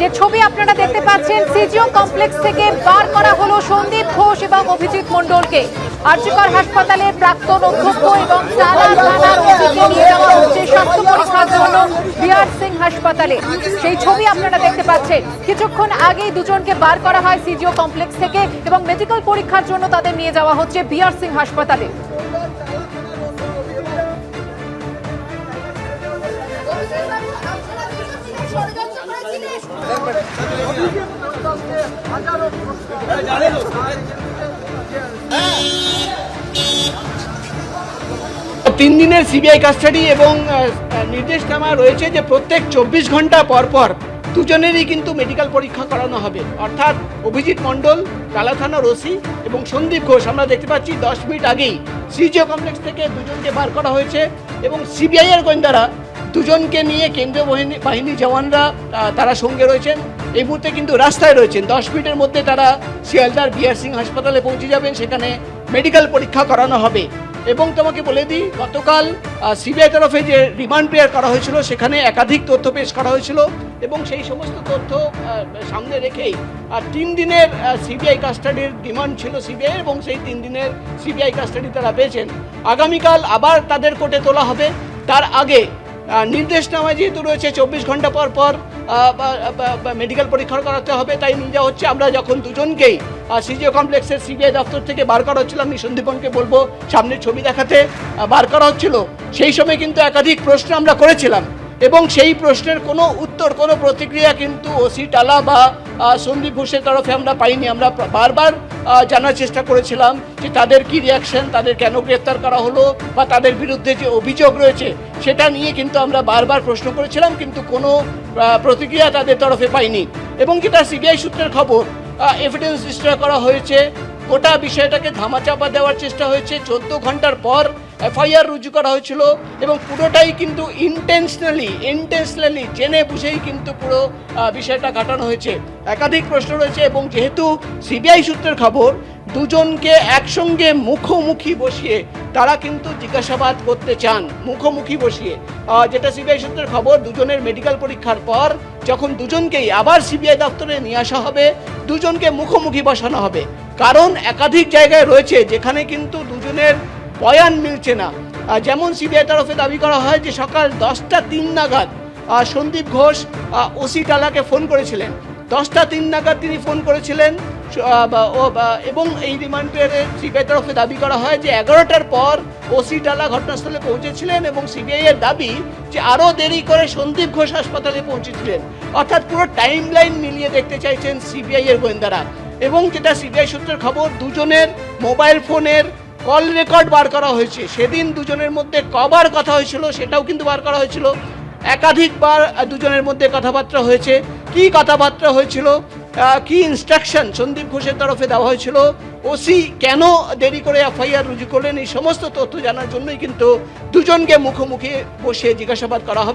যে ছবি আপনারা দেখতে পাচ্ছেন, সিজিও কমপ্লেক্স থেকে বার করা হলো সন্দীপ ঘোষ এবং অভিজিৎ মণ্ডলকে। আর্যকর হাসপাতালের প্রাক্তন অধ্যক্ষ এবং নিয়ে যাওয়া হচ্ছে স্বাস্থ্য পরীক্ষার জন্য বিআর সিং হাসপাতালে। সেই ছবি আপনারা দেখতে পাচ্ছেন। কিছুক্ষণ আগেই দুজনকে বার করা হয় সিজিও কমপ্লেক্স থেকে এবং মেডিকেল পরীক্ষার জন্য তাদের নিয়ে যাওয়া হচ্ছে বিআর সিং হাসপাতালে। তিন দিনের সিবিআই কাস্টাডি এবং নির্দেশনামা রয়েছে যে প্রত্যেক চব্বিশ ঘণ্টা পর পর দুজনেরই কিন্তু মেডিকেল পরীক্ষা করানো হবে। অর্থাৎ অভিজিৎ মণ্ডল কালা থানার ওসি এবং সন্দীপ ঘোষ। আমরা দেখতে পাচ্ছি দশ মিনিট আগেই সিজিও কমপ্লেক্স থেকে দুজনকে বার করা হয়েছে এবং সিবিআইয়ের গোয়েন্দারা দুজনকে নিয়ে কেন্দ্রীয় বাহিনী জওয়ানরা তারা সঙ্গে রয়েছেন। এই মুহূর্তে কিন্তু রাস্তায় রয়েছেন। দশ মিনিটের মধ্যে তারা শিয়ালদার বিআর সিং হাসপাতালে পৌঁছে যাবেন। সেখানে মেডিকেল পরীক্ষা করানো হবে। এবং তোমাকে বলে দিই, গতকাল সিবিআই তরফে যে রিমান্ড প্রেয়ার করা হয়েছিল, সেখানে একাধিক তথ্য পেশ করা হয়েছিল। এবং সেই সমস্ত তথ্য সামনে রেখেই তিন দিনের সিবিআই কাস্টাডির ডিমান্ড ছিল সিবিআই এবং সেই তিন দিনের সিবিআই কাস্টাডি তারা পেয়েছেন। আগামীকাল আবার তাদের কোর্টে তোলা হবে। তার আগে আহ, নির্দেশনামায় যেহেতু রয়েছে চব্বিশ ঘণ্টা পর পর মেডিকেল পরীক্ষা করাতে হবে তাই নিয়ে হচ্ছে আমরা যখন দুজনকেই সিজিও কমপ্লেক্সের সিবিআই দপ্তর থেকে বার করা হচ্ছিল আমি সন্দীপনকে বলব সামনের ছবি দেখাতে বার করা হচ্ছিল। সেই সময় কিন্তু একাধিক প্রশ্ন আমরা করেছিলাম এবং সেই প্রশ্নের কোনো উত্তর কোনো প্রতিক্রিয়া কিন্তু ওসি টালা বা সন্দীপ ঘোষের তরফে আমরা পাইনি, আমরা বারবার জানার চেষ্টা করেছিলাম যে তাদের কি রিয়াকশন তাদের কেন গ্রেপ্তার করা হলো বা তাদের বিরুদ্ধে যে অভিযোগ রয়েছে সেটা নিয়ে কিন্তু আমরা বারবার প্রশ্ন করেছিলাম, কিন্তু কোনো প্রতিক্রিয়া তাদের তরফে পাইনি। এবং যেটা সিবিআই সূত্রের খবর এভিডেন্স ডিস্ট্রয় করা হয়েছে, গোটা বিষয়টাকে ধামাচাপা দেওয়ার চেষ্টা হয়েছে, চোদ্দ ঘণ্টার পর এফআইআর রুজু করা হয়েছিল এবং পুরোটাই কিন্তু ইন্টেনশনালি ইন্টেনশনালি জেনে বুঝেই কিন্তু পুরো বিষয়টা কাটানো হয়েছে। একাধিক প্রশ্ন রয়েছে এবং যেহেতু সিবিআই সূত্রের খবর, দুজনকে একসঙ্গে মুখোমুখি বসিয়ে তারা কিন্তু জিজ্ঞাসাবাদ করতে চান, মুখোমুখি বসিয়ে। যেটা সিবিআই সূত্রের খবর, দুজনের মেডিকেল পরীক্ষার পর যখন দুজনকেই আবার সিবিআই দপ্তরে নিয়ে আসা হবে, দুজনকে মুখোমুখি বসানো হবে। কারণ একাধিক জায়গায় রয়েছে যেখানে কিন্তু দুজনের বয়ান মিলছে না। যেমন সিবিআই তরফে দাবি করা হয় যে সকাল দশটা তিন নাগাদ সন্দীপ ঘোষ ওসি টালাকে ফোন করেছিলেন। দশটা তিন নাগাদ তিনি ফোন করেছিলেন এবং এই রিমান্ডের সিবিআই তরফে দাবি করা হয় যে এগারোটার পর ওসি টালা ঘটনাস্থলে পৌঁছেছিলেন এবং সিবিআই এর দাবি যে আরও দেরি করে সন্দীপ ঘোষ হাসপাতালে পৌঁছেছিলেন। অর্থাৎ পুরো টাইম লাইন মিলিয়ে দেখতে চাইছেন সিবিআই এর গোয়েন্দারা। এবং যেটা সিবিআই সূত্রের খবর, দুজনের মোবাইল ফোনের কল রেকর্ড বার করা হয়েছে। সেদিন দুজনের মধ্যে কবার কথা হয়েছিল, সেটাও কিন্তু বার করা হয়েছিল। একাধিকবার দুজনের মধ্যে কথাবার্তা হয়েছে। কি কথাবার্তা হয়েছিল? কি ইনস্ট্রাকশন সন্দীপ ঘোষের তরফে দেওয়া হয়েছিল? ওসি কেন দেরি করে এফআইআর রুজু করলেন? এই সমস্ত তথ্য জানার জন্যই কিন্তু দুজনকে মুখোমুখি বসে জিজ্ঞাসাবাদ করা হবে।